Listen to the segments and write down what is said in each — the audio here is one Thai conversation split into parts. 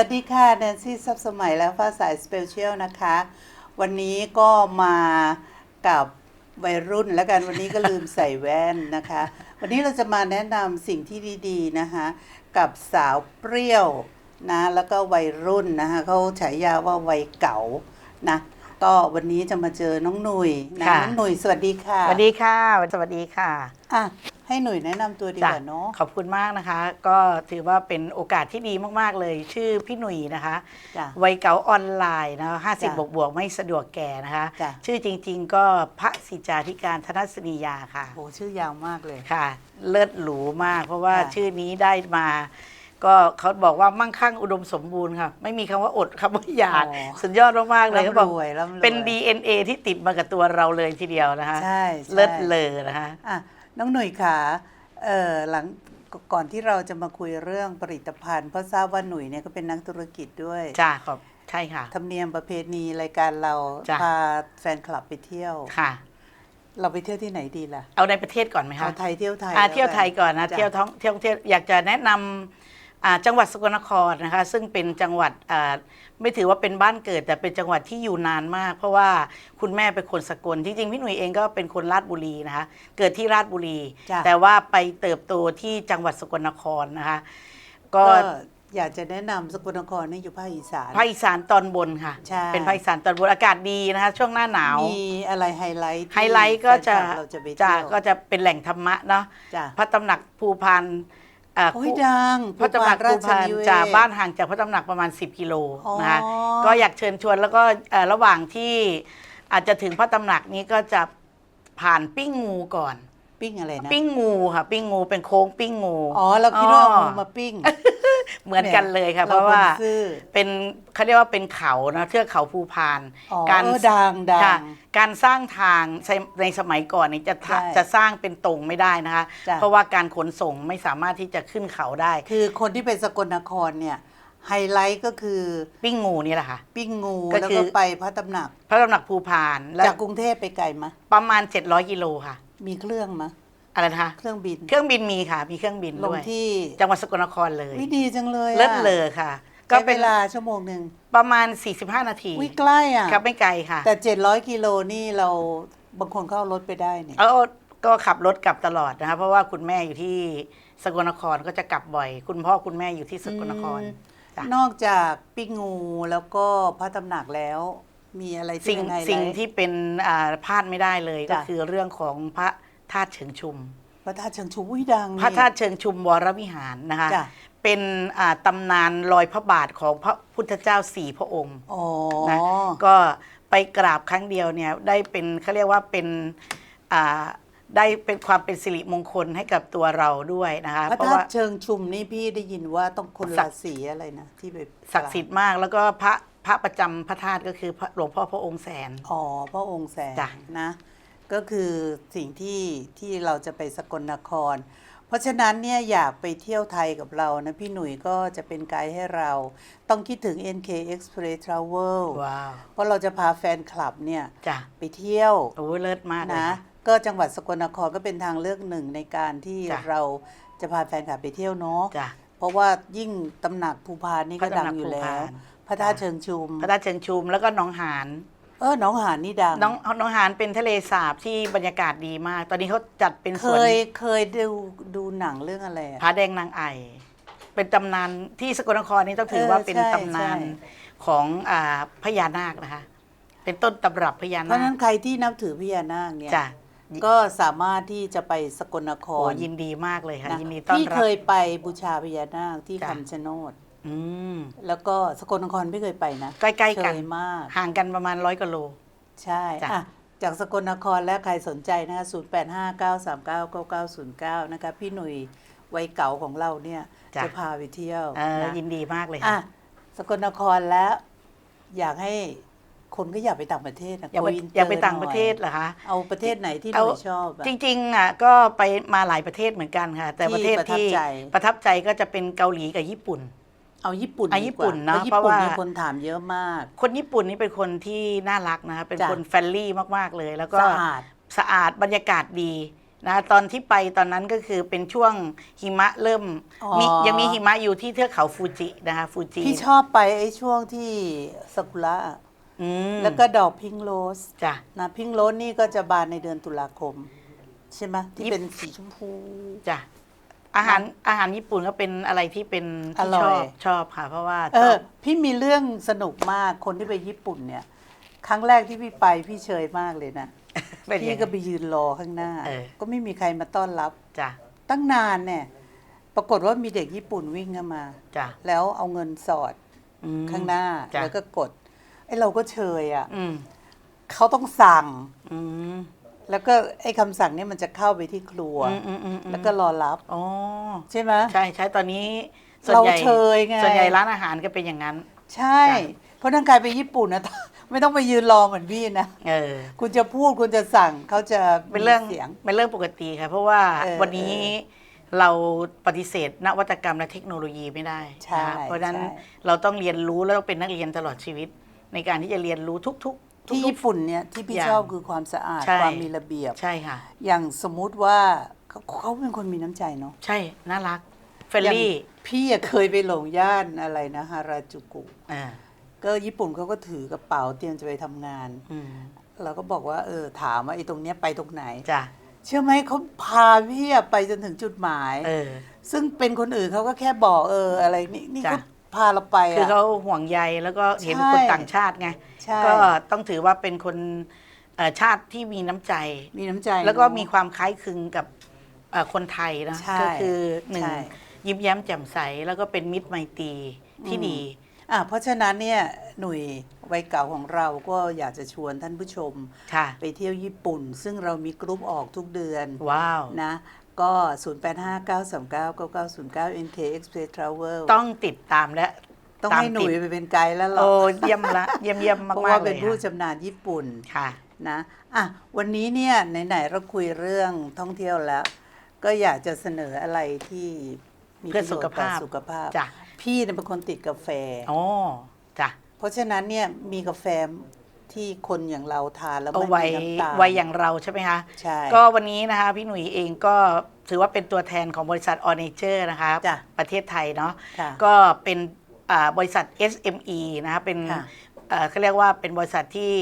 วัสดีค่ะแนนซี่ซับสมัยและฟ้าสายสเปเชียลนะคะ วันนี้ก็มากับวัยรุ่นแล้วกันวันนี้ก็ลืมใส่แว่นนะคะ วันนี้เราจะมาแนะนำสิ่งที่ดีๆนะคะ กับสาวเปรี้ยวนะแล้วก็วัยรุ่นนะคะเขาฉายาว่าวัยเก่านะ ก็วันนี้จะมาเจอน้องหนุ่ยนะค่ะ น้องหนุ่ยสวัสดีค่ะสวัสดีค่ะ สวัสดีค่ะอะ ให้หนุ่ยแนะนำตัวดีกว่าเนาะ ขอบคุณมากนะคะ ก็ถือว่าเป็นโอกาสที่ดีมากๆเลย ชื่อพี่หนุ่ยนะคะจ้ะ วัยเก๋าออนไลน์นะคะห้าสิบจ้ะบวกบวกๆไม่สะดวกแก่นะคะ จ้ะ ชื่อจริงๆก็พระสิจาธิการธนสนียาค่ะ โอ้ชื่อยาวมากเลย ค่ะ เลิศหรูมาก เพราะว่าค่ะ ชื่อนี้ได้มา ก็เขาบอกว่ามั่งคั่งอุดมสมบูรณ์ค่ะ ไม่มีคำว่าอดคำว่าอยากอ๋อสุดยอดมากๆเลยเขาบร่ำอกรวยร่ำรวยเป็น DNA ที่ติดมากับตัวเราเลยทีเดียวนะคะใช่ใช่เลิศเลยนะคะอะน้องหนุ่ยขาเอ่อหลังก่อนที่เราจะมาคุยเรื่องผลิตภัณฑ์เพราะทราบว่าหนุ่ยเนี่ยก็เป็นนักธุรกิจด้วยจ้าขอบใช่ค่ะธรรมเนียมประเพณีรายการเราจ้ะพาแฟนคลับไปเที่ยวค่ะ เราไปเที่ยวที่ไหนดีล่ะ เอาในประเทศก่อนไหมคะเอาไทยเที่ยวไทยอ่าแล้วเที่ยวไทยก่อนนะจ้เที่ยวท้องเที่ยวเที่ยวอยากจะแนะนำอ่า จังหวัดสกลนครนะคะซึ่งเป็นจังหวัดอ่าไม่ถือว่าเป็นบ้านเกิด แต่เป็นจังหวัดที่อยู่นานมาก เพราะว่าคุณแม่เป็นคนสกลจริงๆพี่หนุ่ยเองก็เป็นคนราชบุรีนะคะเกิดที่ราชบุรีจ้ะแต่ว่าไปเติบโตที่จังหวัดสกลนครนะคะก็ก็อยากจะแนะนำสกลนครนี่อยู่ภาคอีสานภาคอีสานตอนบนค่ะใช่เป็นภาคอีสานตอนบนอากาศดีนะคะช่วงหน้าหนาว มีอะไรไฮไลท์ที่ไฮไลท์ก็จะแฟนคลับเราจะไปจะเที่ยวก็จะเป็นแหล่งธรรมะเนาะจ้ะพระตำหนักภูพาน อ่าโอ้ยคู่ดังพระตำหนักราภูชพานนิเวศจากบ้านห่างจากพระตำหนักประมาณ 10 กิโลอ๋อนะคะก็อยากเชิญชวนแล้วก็เอ่อระหว่างที่อาจจะถึงพระตำหนักนี้ก็จะผ่านปิ้งงูก่อน ปิ้งอะไรนะปิ้งงูค่ะ ปิ้งงูเป็นโค้งปิ้งงูอ๋อเราคิดว่าอ๋อเอางูมาปิ้ง เหมือนกันเลยค่ะ เพราะคว่านซื่อเป็นเขาเรียกว่าเป็นเขานะเทือกเขาภูพานอ๋อการเออดังดังค่ะการสร้างทางในในสมัยก่อนนี่จะทะใช่จะสร้างเป็นตรงไม่ได้นะคะ จ้ะ เพราะว่าการขนส่งไม่สามารถที่จะขึ้นเขาได้ คือคนที่เป็นสกลนครเนี่ยไฮไลท์ก็คือปิ้งงูนี่แหละค่ะ ปิ้งงูก็แล้วคืก็อไปพระตำหนัก พระตำหนักภูพานแล้วจากกรุงเทพไปไกลมะ ประมาณ 700กิโลค่ะ มีเครื่องมะอะไรนะคะเครื่องบิน เครื่องบินมีค่ะ มีเครื่องบินลงด้วยที่จังหวัดสกลนครเลยวิดีจังเลยอะเลิศเลอค่ะ ก็ใช้เป็เวนลาชั่วโมงหนึ่งประมาณ 45 นาทีวิใกล้อะครับไม่ไกลค่ะแต่ 700 กิโลนี่เราบางคนเข้ารถไปได้เนี่ยเอาก็ขับรถกลับตลอดนะคะเพราะว่าคุณแม่อยู่ที่สกลนครก็จะกลับบ่อย คุณพ่อคุณแม่อยู่ที่สกลนครอืม จ้ะนอกจากปิ้งงูแล้วก็พระตำหนักแล้ว มีอะไรที่สิ่งเป็นไฮไลท์สิ่งที่เป็นอ่าพลาดไม่ได้เลยก็จ้ะ คือเรื่องของพระธาตุเชิงชุม พระธาตุเชิงชูวิดังนี่ พระธาตุเชิงชุมวรวิหารนะคะ จ้ะ เป็นอ่าตำนานรอยพระบาทของพระพุทธเจ้าสี่พระองค์ อ๋อ นะก็ไปกราบครั้งเดียวเนี่ยได้เป็นเขาเรียกว่าเป็นอ่าได้เป็นความเป็นสิริมงคลให้กับตัวเราด้วยนะคะพระเพราะธาว่าตุเชิงชุมนี่พี่ได้ยินว่าต้องคนศัละกดิ์สีอะไรนะที่ไปศักดิ์สิทธิ์มากแล้วก็พระ พระประจำพระธาตุก็คือพระหลวงพ่อพระองค์แสน อ๋อพระองค์แสนจ้ะ นะ ก็คือสิ่งที่ที่เราจะไปสกลนคร เพราะฉะนั้นเนี่ยอยากไปเที่ยวไทยกับเรานะ พี่หนุ่ยก็จะเป็นไกด์ให้เรา ต้องคิดถึง NK Express Travel ว้าวเพราะเราจะพาแฟนคลับเนี่ย จ้ะไปเที่ยวโอ้เลิศมากเลย นะค่ะก็จังหวัดสกลนครก็เป็นทางเลือกหนึ่งในการที่จ้ะ เราจะพาแฟนคลับไปเที่ยวเนาะ จ้ะเพราะว่ายิ่งตำหนักภูพานนี่ก็พระดัตำหนังกอยู่แล้ภูพาวน พระธาตุเชิงชุม พระธาตุเชิงชุมแล้วก็หนองหานเออหนองหานนี่ดังน้องน้องหานเป็นทะเลสาบที่บรรยากาศดีมาก ตอนนี้เขาจัดเป็นเคสวนยเคยดูดูหนังเรื่องอะไรอะ ผาแดงนางไอ เป็นตำนานที่สกลนครนี่ต้องถือว่าเออเป็นใช่ตำนานใช่ของอ่าพญานาคนะคะ เป็นต้นตำรับพญาเพราะนาฉะนั้คนใครที่นับถือพญานาคเนี่ยจ้ะก็สามารถที่จะไปสกลนคโอ้รยินดีมากเลยค่ะนะยินดีต้อนพี่รัเคบยไปบูชาพญานาคที่จ้ะ คำชะโนด อืมแล้วก็สกลนครไม่เคยไปนะใกล้ๆกัน เคยมาก ห่างกันประมาณร้อยกิโล ใช่จ้ะ อะจากสกลนครและใครสนใจนะคะ 0 8 5 9 3 9 9 9 0 9 นะคะ พี่หนุ่ยวัยเก่าของเราเนี่ย จ้ะ จะพาไปเที่ยวเออนะยินดีมากเลยอะค่ะสกลนครแล้ว อยากให้คนก็อยากไปต่างประเทศนะอยากไปโอินเตอยากไปหน่ต่างประเทศเหรอคะ เอาประเทศไหนที่หเอา นุ่ยชอบอะ จริงๆอะก็ไปมาหลายประเทศเหมือนกันค่ะ แต่ที่ประเทศประทับที่ใจ ประทับใจก็จะเป็นเกาหลีกับญี่ปุ่น เอาญี่ปุ่นเอาดีญี่กว่าปุ่นเนอะพราญี่ปุ่นเพราะว่า มีคนถามเยอะมาก คนญี่ปุ่นนี่เป็นคนที่น่ารักนะคะเป็นจ้ะ คนแฟรนลี่มากๆเลย แล้วก็ สะอาด สะอาดบรรยากาศดีนะตอนที่ไปตอนนั้นก็คือเป็นช่วงหิมะเริ่มอ๋อ มียังมีหิมะอยู่ที่เทือกเขาฟูจินะคะฟูจิพี่ชอบไปไอ้ช่วงที่ซากุระอืมแล้วก็ดอกพิงโรสจ้ะ นะพิงโรสนี่ก็จะบานในเดือนตุลาคม ใช่ไหมที่ญี่ เป็นสีชมพู จ้ะ อาหารอาหารญี่ปุ่นก็เป็นอะไรที่เป็นที่อร่ชออย บชอบค่ะ เพราะว่าเอชออบพี่มีเรื่องสนุกมากคนที่ไปญี่ปุ่นเนี่ย ครั้งแรกที่พี่ไปพี่เชยมากเลยนะ เป็นพี่ยังก็ไงไปยืนรอข้างหน้า เออ ก็ไม่มีใครมาต้อนรับ จ้ะตั้งนานเนี่ย ปรากฏว่ามีเด็กญี่ปุ่นวิ่งเข้ามา จ้ะแล้วเอาเงินสอดอืม ข้างหน้า จ้ะ แล้วก็กดไอ้เราก็เชยอะอืมเขาต้องสั่ง อืม แล้วก็ไอ้คำสั่งเนี่ยมันจะเข้าไปที่ครัว อืมอืมอืมอืมแล้วก็รอรับ อ๋อใช่ไหม ใช่ใช่ตอนนี้ส่วนเราใหญ่เชยไง ส่วนใหญ่ร้านอาหารก็เป็นอย่างนั้น ใช่เพราะนั่นกลายไปญี่ปุ่นนะ ไม่ต้องไปยืนรอเหมือนพี่นะ เออ คุณจะพูดคุณจะสั่งเขาจะเป็นเรื่องมีเสียง เป็นเรื่องปกติค่ะ เพราะว่าเออวันนี้เราปฏิเสธนวัตกรรมและเทคโนโลยีไม่ได้ใช่นะคะเพราะฉะนั้นใช่ เราต้องเรียนรู้แล้วต้องเป็นนักเรียนตลอดชีวิต ในการที่จะเรียนรู้ทุกๆ ทุกที่ญี่ปุ่นเนี่ยที่พี่อย่างชอบคือความสะอาดใช่ ความมีระเบียบ ใช่ค่ะ อย่างสมมุติว่าเขาเขาเป็นคนมีน้ำใจเนาะใช่น่ารักเฟรนลี่อย่างพี่อะเคยไปหลงย่านอะไรนะฮาราจูกุ อ่าก็ญี่ปุ่นเขาก็ถือกระเป๋าเตรียมจะไปทำงาน อืมเราก็บอกว่าเออถามว่าไอ้ตรงเนี้ยไปตรงไหน จ้ะเชื่อไหมเขาพาพี่อะไปจนถึงจุดหมาย เออ ซึ่งเป็นคนอื่นเขาก็แค่บอกเอออะไรนี่นี่จ้ะเขา พาเราไปคืออะ เขาห่วงใยแล้วก็เห็นใช่คนต่างชาติไง ใช่ ก็ต้องถือว่าเป็นคนเอ่อชาติที่มีน้ำใจ มีน้ำใจแล้วก็เนอะมีความคล้ายคลึงกับเอ่อคนไทยนะใช่ก็คือหนึ่งใช่ยิ้มแย้มแจ่มใส แล้วก็เป็นมิตรไมตรีที่อืม ดีอะเพราะฉะนั้นเนี่ยหนุ่ยวัยเก่าของเราก็อยากจะชวนท่านผู้ชม ค่ะ ไปเที่ยวญี่ปุ่น ซึ่งเรามีกรุ๊ปออกทุกเดือนว้าว นะ ก็ 0859399909 NK Express Travel ต้องติดตามและต้องตามให้หนุ่ยติดไปเป็นไกด์แล้วหรอโอ้เยี่ยมละเยี่ยมเยี่ยมมากเพราะมาว่ากๆเลเป็นยผู้ค่ะชำนาญญี่ปุ่นค่ะนะอะวันนี้เนี่ยไหนๆเราคุยเรื่องท่องเที่ยวแล้ว ก็อยากจะเสนออะไรที่มีเพื่อประโยชน์สุขภาพต่อสุขภาพจ้ะพี่เนี่ยเป็นคนติดกาแฟโอ้จ้ะเพราะฉะนั้นเนี่ยมีกาแฟ ที่คนอย่างเราทานแล้วเอาไม่ไว้มีน้ำตาล ไว้อย่างเราใช่ไหมคะ ใช่ ก็วันนี้นะคะพี่หนุ่ยเองก็ถือว่าเป็นตัวแทนของบริษัทออเนเจอร์นะคะ จ้ะประเทศไทยเนาะ ค่ะก็เป็นอ่าบริษัท SME นะคะเป็นค่ะ เอ่อเขาเรียกว่าเป็นบริษัทที่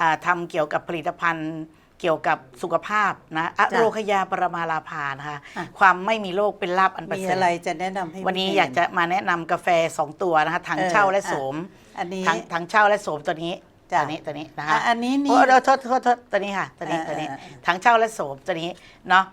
อ่าทำเกี่ยวกับผลิตภัณฑ์เกี่ยวกับสุขภาพนะอะโรคยาปรมาลาภานะคะ อะ ความไม่มีโรคเป็นลาบอันประมีเสริฐอะไรจะแนะนำให้วันนี้พี่อยากจะมาแนะนำกาแฟ 2 ตัวนะคะถังเออเช่าและอะ โสม อันนี้ถังถังเช่าและโสมตัวนี้ จ้ะ ตัวนี้ตัวนี้นะอะคะอันนี้นี่ โอ้เดี๋ยวโทษโทษโทษตัวนี้ค่ะตัวนี้เออตัวนี้เออเออถังเช่าและโสมตัวนี้เนาะ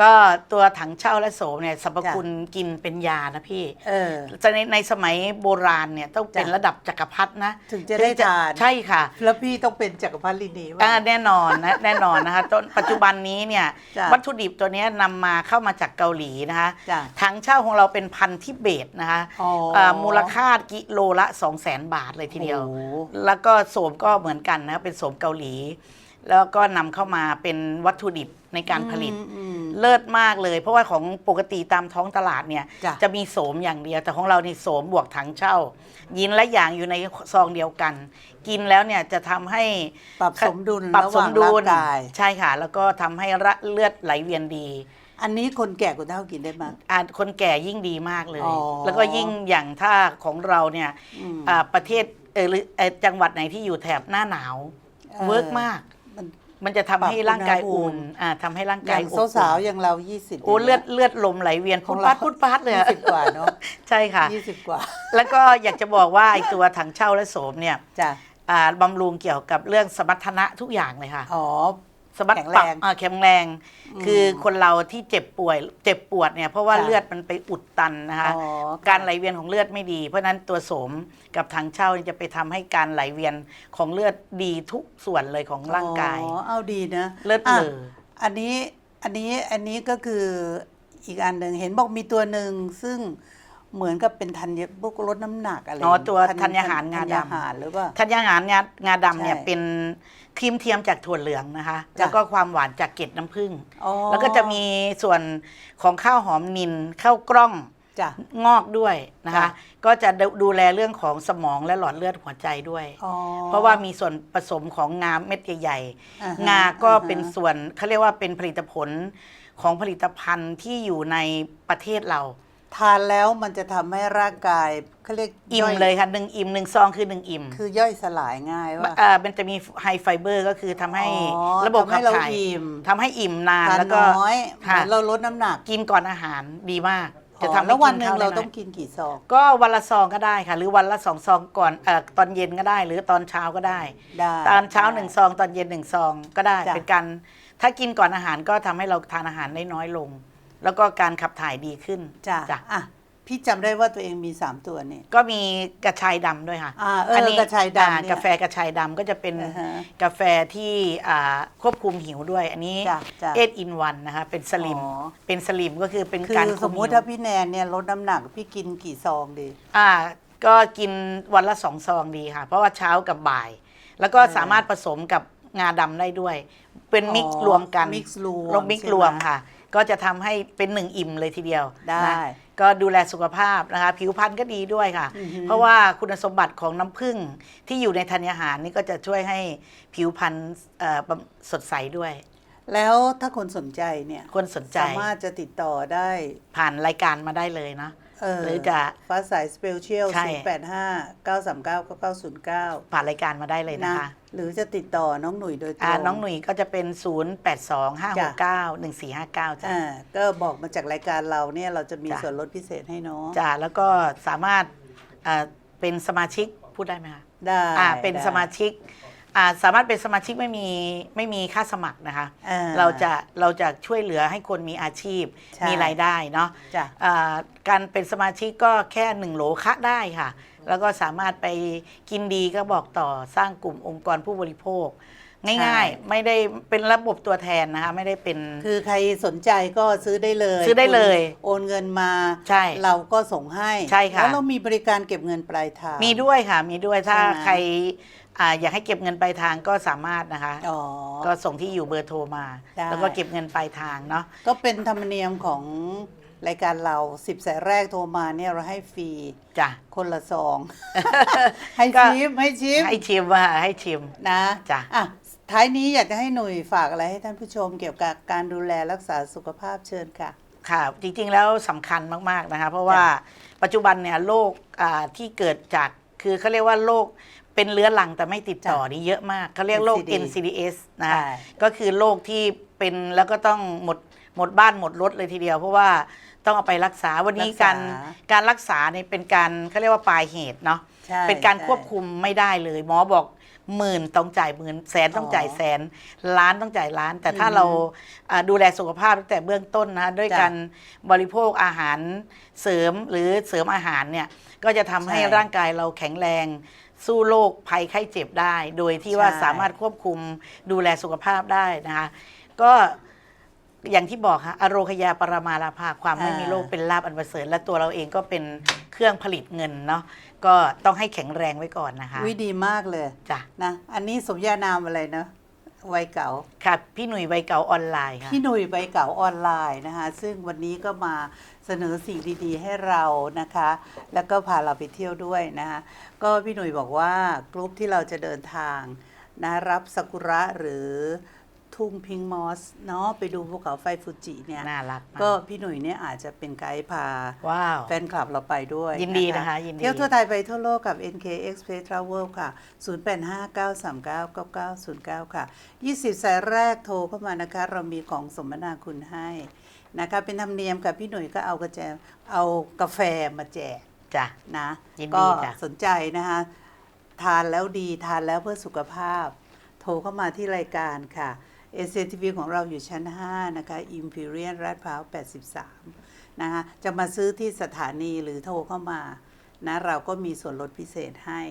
ก็ตัวถังเช่าและโสมเนี่ยสรรพจ้ะคุณกินเป็นยานะพี่เออ จะในในสมัยโบราณเนี่ยต้องเป็นจ้ะ ระดับจักรพรรดินะถึงจะได้ทานใช่ค่ะแล้วพี่ต้องเป็นจักรพรรดินีวะอ่าแน่นอนนะ แน่นอนนะคะต้นปัจจุบันนี้เนี่ยจ้ะ วัตถุดิบตัวเนี้ยนำมาเข้ามาจากเกาหลีนะคะจ้ะ ถังเช่าของเราเป็นพันธุ์ทิเบตนะคะอ๋อามูลค่ากิโลละ 2 0 0แสนบาทเลยทีเดียว โอ้โห แล้วก็โสมก็เหมือนกันนะเป็นโสมเกาหลี แล้วก็นำเข้ามาเป็นวัตถุดิบในการผลิตอืมอืม เลิศมากเลย เพราะว่าของปกติตามท้องตลาดเนี่ยจ้ะ จะมีโสมอย่างเดียว แต่ของเรานี่โสมบวกถังเช่า ยินและอย่างอยู่ในซองเดียวกัน กินแล้วเนี่ยจะทำให้ปรับสมดุลปรับระหสว่ามงดุร่าลงกาย ใช่ค่ะ แล้วก็ทำให้ระเลือดไหลเวียนดี อันนี้คนแก่คนเฒ่ากินได้ไหมยอ่าคนแก่ยิ่งดีมากเลย อ๋อ แล้วก็ยิ่งอย่างถ้าของเราเนี่ยอืม อ่าประเทศเออหรือเอ่อจังหวัดไหนที่อยู่แถบหน้าหนาว เออ เวิร์กมากมัน มันจะทำให้ร่างกายอุ่นปรับอุณหภูมิอ่าทำให้ร่างายอกย่างอบอุ่นสาวๆอย่างเรา 20โอ้เลือดเลือดลมไหลเวียนขพุองดเราปัดพุดปัดเลยอะยี่สิบกว่าเนอะใช่ค่ะ20กว่าแล้วก็อยากจะบอกว่าไอตัวถังเช่าและโสมเนี่ยจ้ะอ่าบำรุงเกี่ยวกับเรื่องสมรรถนะทุกอย่างเลยค่ะ อ๋อ สมรรถแข็งปรับแรงอ่าแข็งแรง คือคนเราที่เจ็บป่วย เจ็บปวดเนี่ยเพราะว่าจ้ะ เลือดมันไปอุดตันนะคะ อ๋อ การไหลเวียนของเลือดไม่ดี เพราะฉะนั้นตัวโสมกับถังเช่าจะไปทำให้การไหลเวียนของเลือดดีทุกส่วนเลยของร่างกาย อ๋อ เอาดีนะเลิศอะเลย อันนี้ อันนี้ อันนี้ก็คืออีกอันหนึ่งเห็นบอกมีตัวหนึ่งซึ่ง เหมือนกับเป็นธัญพวกลดน้ำหนักอะไรอ๋อตัวธัญธัญหารงาธัญดำหารหรือเปล่า ธัญญาหารงางาดำเนี่ยใช่เป็นครีมเทียมจากถั่วเหลืองนะคะจ้ะแล้วก็ความหวานจากเกล็ดน้ำผึ้งอ๋อ แล้วก็จะมีส่วนของข้าวหอมนินข้าวกล้องจ้ะ งอกด้วยนะคะค่ะก็จะดูดูแลเรื่องของสมองและหลอดเลือดหัวใจด้วย อ๋อเพราะว่ามีส่วนผสมของงาเม็ดใหญ่อ่าฮะๆงาก็อ่าฮะเป็นส่วนเขาเรียกว่าเป็นผลิตผลของผลิตภัณฑ์ที่อยู่ในประเทศเรา ทานแล้วมันจะทำให้ร่างกายเขาเรียกอิ่มย่เลยค่ะหนึ่งอิ่มหนึ่งซองคือหนึ่งอิ่มคือย่อยสลายง่ายว่า เอ่อมันจะมีไฮไฟเบอร์ก็คือทำให้อ๋อระบบทำให้ขับเราถ่ายอิ่ม ทำให้อิ่มนานทานแล้วก็น้อยเหค่ะมือนเราลดน้ำหนักกินก่อนอาหารดีมาก จะอ๋อทำให้แล้ววันหนึ่งข้เราได้ต้องยกินกี่ซอง ก็วันละซองก็ได้ค่ะ หรือวันละสองซองก่อนเอ่อตอนเย็นก็ได้ หรือตอนเช้าก็ได้ ได้ ตอนเช้าได้หนึ่งซองตอนเย็นหนึ่งซองก็ได้จ้ะ เป็นการถ้ากินก่อนอาหารก็ทำให้เราทานอาหารได้น้อยลง แล้วก็การขับถ่ายดีขึ้นจ้ะจ้ะอะพี่จำได้ว่าตัวเองมีสามตัวนี่ ก็มีกระชายดำด้วยค่ะอ่าเอออกระชายดำอ่เนี่ยกาแฟกระชายดำก็จะเป็นอ่าฮะกาแฟที่อ่าควบคุมหิวด้วย อันนี้จ้ะจ้ะเอทอินวันนะคะเป็นสลิมอ๋อ เป็นสลิมก็คือเป็นคืการอคุสมมุติหิวถ้าพี่แนนเนี่ยลดน้ำหนักพี่กินกี่ซองดี อ่าก็กินวันละสองซองดีค่ะ เพราะว่าเช้ากับบ่าย แล้วก็เออสามารถผสมกับงาดำได้ด้วย เป็นอ๋อมิกซ์รวมกันมิกซ์รวมลงมิกซ์ใช่ไหมรวมค่ะ ก็จะทำให้เป็นหนึ่งอิ่มเลยทีเดียวได้นะก็ดูแลสุขภาพนะคะ ผิวพรรณก็ดีด้วยค่ะอือฮึเพราะว่าคุณสมบัติของน้ำผึ้งที่อยู่ในธัญญาหารนี่ก็จะช่วยให้ผิวพรรณเอ่อบำสดใสด้วยแล้วถ้าคนสนใจเนี่ย คนสนใจ สามารถจะติดต่อได้ผ่านรายการมาได้เลยเนาะเออ หรือจะฟ้าสายสเปเชียลใช่ ศูนย์แปดห้าเก้าสามเก้าเก้าเก้าศูนย์เก้าผ่านรายการมาได้เลยนะคะหรือจะติดต่อน้องหนุ่ยโดยตรอ่าง น้องหนุ่ยก็จะเป็น 0 8 2 5 6 9 1 4 5 9จ้ะ อ่าก็บอกมาจากรายการเราเนี่ยเราจะมีจ้ะ ส่วนลดพิเศษให้น้องจ้ะแล้วก็สามารถอ่าเป็นสมาชิกพูดได้ไหมคะได้อ่าเป็นได้สมาชิก อ่าสามารถเป็นสมาชิกไม่มีไม่มีค่าสมัครนะคะ อ่ เราจะเราจะช่วยเหลือให้คนมีอาชีพใช่ มีรายได้เนาะจ้ะ อ่าการเป็นสมาชิกก็แค่หนึ่งโหลคะได้ค่ะ แล้วก็สามารถไปกินดีก็บอกต่อสร้างกลุ่มองค์กรผู้บริโภค ง่ายๆไม่ได้เป็นระบบตัวแทนนะคะไม่ได้เป็น คือใครสนใจก็ซื้อได้เลยซื้อได้เลยคุณโอนเงินมาใช่เราก็ส่งให้ใช่ค่ะ แล้วเรามีบริการเก็บเงินปลายทาง มีด้วยค่ะมีด้วยถ้าใช่ไหมใคร อ่าอยากให้เก็บเงินปลายทางก็สามารถนะคะ อ๋อ ก็ส่งที่อยู่เบอร์โทรมา ได้ แล้วก็เก็บเงินปลายทางเนาะ ก็เป็นธรรมเนียมของรายการเราสิบสายแรกโทรมาเนี่ยเราให้ฟรีจ้ะ คนละซอง ให้ก็ ชิมให้ชิมให้ชิมว่าให้ชิม นะจ้ะ อะท้ายนี้อยากจะให้หนุ่ยฝากอะไรให้ท่านผู้ชมเกี่ยวกับการดูแลรักษาสุขภาพเชิญค่ะ ค่ะ จริงๆแล้วสำคัญมาก ๆ นะคะ เพราะว่าปัจจุบันเนี่ยโรคอ่าที่เกิดจากคือเขาเรียกว่าโรค เป็นเรื้อรังแต่ไม่ติดต่อจ้ะนี่เยอะมากเขาเรียกโรค NCD NCDs นะคะใช่ก็คือโรคที่เป็นแล้วก็ต้องหมดหมดบ้านหมดรถเลยทีเดียว เพราะว่าต้องเอาไปรักษาวันนี้รักษาการการรักษาเนี่ยเป็นการเขาเรียกว่าปลายเหตุเนาะใช่เป็นการใช่ควบคุมไม่ได้เลย หมอบอกหมื่นต้องจ่ายหมื่นแสนต้องจ่ายอ๋อแสนล้านต้องจ่ายล้าน แต่ถ้าอือฮึเราอ่าดูแลสุขภาพตั้งแต่เบื้องต้นนะคะด้วยจ้ะการบริโภคอาหารเสริมหรือเสริมอาหารเนี่ยก็จะทำให้ใช่ร่างกายเราแข็งแรง สู้โรคภัยไข้เจ็บได้ โดยที่ว่าใช่ สามารถควบคุมดูแลสุขภาพได้นะคะ ก็อย่างที่บอกค่ะอโรคยาปรมาลาภาความไม่มีโรคเป็นลาบอันประเสริฐและตัวเราเองก็เป็นเครื่องผลิตเงินเนาะก็ต้องให้แข็งแรงไว้ก่อนนะคะวิดีมากเลยจ้ะ นะ อันนี้สมญานามอะไรนะ วัยเก่า ค่ะ พี่หนุ่ยใบเก่าออนไลน์ค่ะ พี่หนุ่ยใบเก่าออนไลน์นะคะซึ่งวันนี้ก็มาเสนอสิ่งดีๆ ให้เรานะคะ แล้วก็พาเราไปเที่ยวด้วยนะคะก็พี่หนุ่ยบอกว่ากรุ๊ปที่เราจะเดินทางนะรับซากุระหรือ ทุ่งพิงมอสเนาะไปดูภูเขาไฟฟูจิเนี่ยน่ารักมากก็พี่หนุ่ยเนี่ยอาจจะเป็นไกด์พา ว้าว แฟนคลับเราไปด้วยยินดีนะคะยินดี เที่ยวทั่วไทยไปทั่วโลกกับ NK Express Travel ค่ะ 0859399909 ค่ะ 20 สายแรกโทรเข้ามานะคะ เรามีของสมนาคุณให้นะคะเป็นธรรมเนียมกับพี่หนุ่ยก็เอากระแจเอากาแฟมาแจกจ้ะ นะยินดีก็จ้ะ สนใจนะคะ ทานแล้วดีทานแล้วเพื่อสุขภาพ โทรเข้ามาที่รายการค่ะ เอเทีวีของเราอยู่ชั้น 5 นะคะ Imperial ลาดพร้าว 83 นะคะ จะมาซื้อที่สถานีหรือโทรเข้ามานะเราก็มีส่วนลดพิเศษให้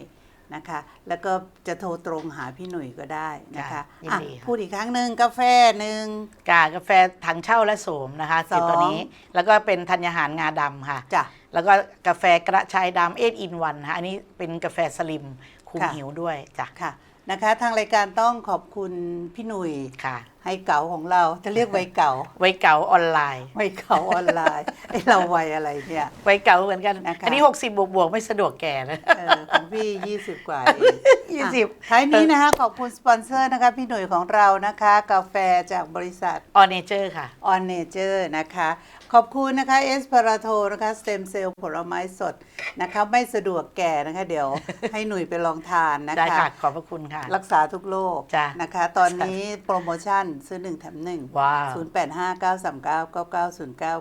นะคะ แล้วก็จะโทรตรงหาพี่หนุ่ยก็ได้นะคะยินอะดีค่ะ พูดอีกครั้งหนึ่งกาแฟหนึ่ง กากาแฟถังเช่าและโสมนะคะสองคือตัวนี้ แล้วก็เป็นธัญญาหารงาดำค่ะ จ้ะ แล้วก็กาแฟกระชายดำเอทอินวันค่ะอันนี้เป็นกาแฟสลิมคุมค่ะ หิวด้วยจ้ะ ค่ะ นะคะ ทางรายการต้องขอบคุณพี่หนุ่ยค่ะ ให้เก่าของเราจะเรียกวัยเก่าวัยเก่าออนไลน์วัยเก่าออนไลน์ไอเราวัยอะไรเนี่ยวัยเก่าเหมือนกันนะคะอันนี้ 60 บวกบวกๆไม่สะดวกแก่นะเออของพี่ 20 กว่าเองยี่สิบอะท้ายนี้นะคะขอบคุณสปอนเซอร์นะคะพี่หน่วยของเรานะคะ กาแฟจากบริษัทออเนเจอร์ค่ะ On Nature นะคะ ขอบคุณนะคะเอสพาราโทนะคะสเต็มเซลล์ผลไม้สดนะคะไม่สะดวกแก่นะคะ เดี๋ยวให้หนุ่ยไปลองทานนะได้คะค่ะขอบพระคุณค่ะ รักษาทุกโรคจ้ะนะคะ ตอนนี้โปรโมชั่นซื้อ 1 แถม 1 ว้าว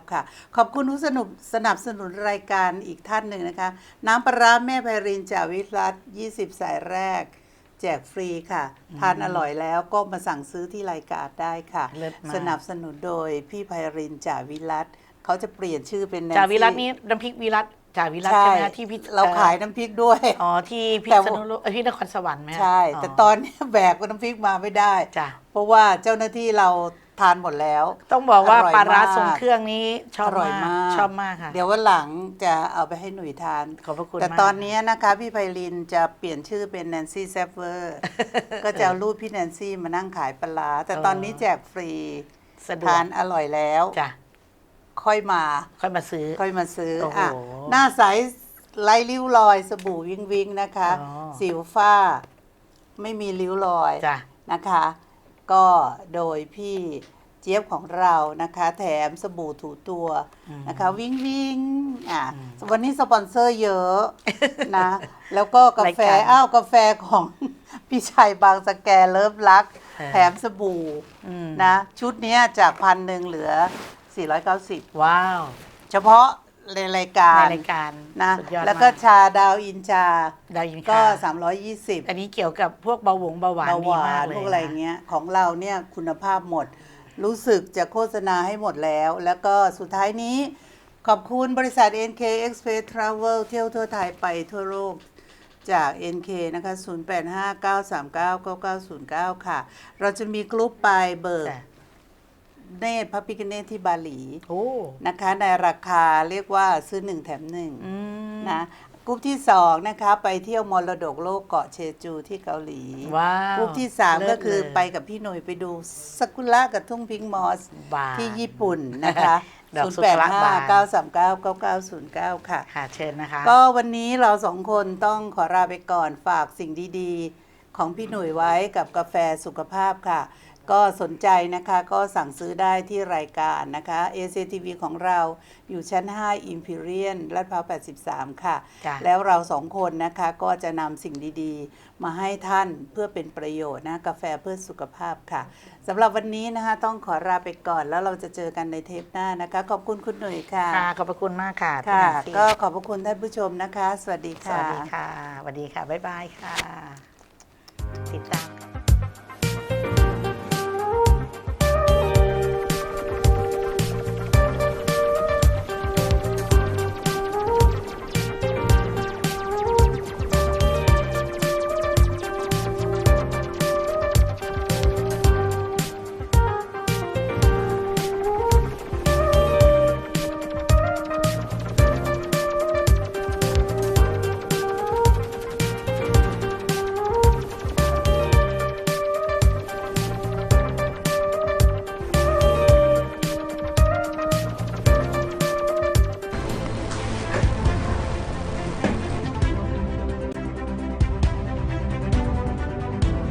0859399909 ค่ะ ขอบคุณผู้สนุบสนับสนุนรายการอีกท่านหนึ่งนะคะ น้ำปลาร้าแม่ไพรินจากวิรัต20 สายแรก แจกฟรีค่ะ ทานอร่อยแล้วก็มาสั่งซื้อที่รายการได้ค่ะ เลิศมาก สนับสนุนโดยพี่ไพรินจากวิรัตเขาจะเปลี่ยนชื่อเป็นแนนซี่จาวิรัตนี้น้ำพริกวิรัต จาวิรัตใช่ใช่ไหมคะที่พิเราขายน้ำพริกด้วย อ๋อที่พิแต่ษว่า ณุโลกเอ้ยที่นครสวรรค์ไหมคะใช่ แต่ตอนนี้แบกน้ำพริกมาไม่ได้ จ้ะเพราะว่าเจ้าหน้าที่เราทานหมดแล้ว ต้องบอกว่าอร่อยปลาร้ามากทรงเครื่องนี้ชอบอร่อยมากมากชอบมากค่ะเดี๋ยววันหลังจะเอาไปให้หนุ่ยทาน ขอบพระคุณแต่มากตอนนี้นะคะ พี่ไพลินจะเปลี่ยนชื่อเป็นแนนซี่แซฟเวอร์ ก็จะเอารูปพี่แนนซี่มานั่งขายปลาร้าแต่ตอนนี้แจกฟรี สะดวกทานอร่อยแล้ว จ้ะ ค่อยมา ค่อยมาซื้อ ค่อยมาซื้อโอ้โหอะหน้าใสไร้ริ้วรอยสบู่วิงวิงนะคะ อ๋อ สิวฝ้า ไม่มีริ้วรอย จ้ะ นะคะ ก็โดยพี่เจี๊ยบของเรานะคะ แถมสบู่ถูตัวนะคะ วิงวิงอะวันนี้สปอนเซอร์เยอะนะ แล้วก็กาแฟรายการอ้าวกาแฟของ พี่ชัยบางสแกเลิฟรัก เออ แถมสบู่อืมนะ ชุดเนี้ยจากพันหนึ่งเหลือ 490 ว้าว เฉพาะในรายการในรายการนะสุดยอดแล้วก็มากชาดาวอินชาได้ยินก็ ค่ะ320 อันนี้เกี่ยวกับพวกเบาหวงเบาหวานเบาดีหวามากนเลยพวกอะไรนะเงี้ยของเราเนี่ยคุณภาพหมด รู้สึกจะโฆษณาให้หมดแล้ว แล้วก็สุดท้ายนี้ขอบคุณบริษัท NK Express Travel เที่ยวทั่วไทยไปทั่วโลกจาก NK นะคะ 0859399909 ค่ะ เราจะมีกรุ๊ปไปเบิก จ้ะ เนตรพระพิคเนตที่บาหลีโอ้นะคะ ในราคาเรียกว่าซื้อหนึ่งแถมหนึ่งอืมนะกรุ๊ปที่สองนะคะไปเที่ยวมรดกโลกเกาะเชจูที่เกาหลี ว้าวกรุ๊ปที่สามเลิศก็คือเลยไปกับพี่หนุ่ยไปดูซากุระกับทุ่งพิงค์มอส บาน ที่ญี่ปุ่นนะคะ ดอก0สุ8กระบาน5 9 3 9 9 9 0 9 ค่ะ ค่ะเชิญนะคะ ก็วันนี้เราสองคนต้องขอลาไปก่อนฝากสิ่งดีๆ ของพี่หนุ่ยไว้กับกาแฟสุขภาพค่ะ ก็สนใจนะคะก็สั่งซื้อได้ที่รายการนะคะ ACTV ของเราอยู่ชั้น 5 Imperial ลาดพร้าว 83 ค่ะจ้ะแล้วเราสองคนนะคะก็จะนำสิ่งดีๆ มาให้ท่านเพื่อเป็นประโยชน์นะกาแฟเพื่อสุขภาพค่ะสำหรับวันนี้นะคะต้องขอลาไปก่อนแล้วเราจะเจอกันในเทปหน้านะคะ ขอบคุณคุณหนุ่ยค่ะค่ะขอบพระคุณมากค่ะพี่ค่ะแนนซี่ก็ขอบพระคุณท่านผู้ชมนะคะ สวัสดีสค่ะวัสดีค่ะสวัสดีค่ะบ๊ายบายค่ะ ติดตาม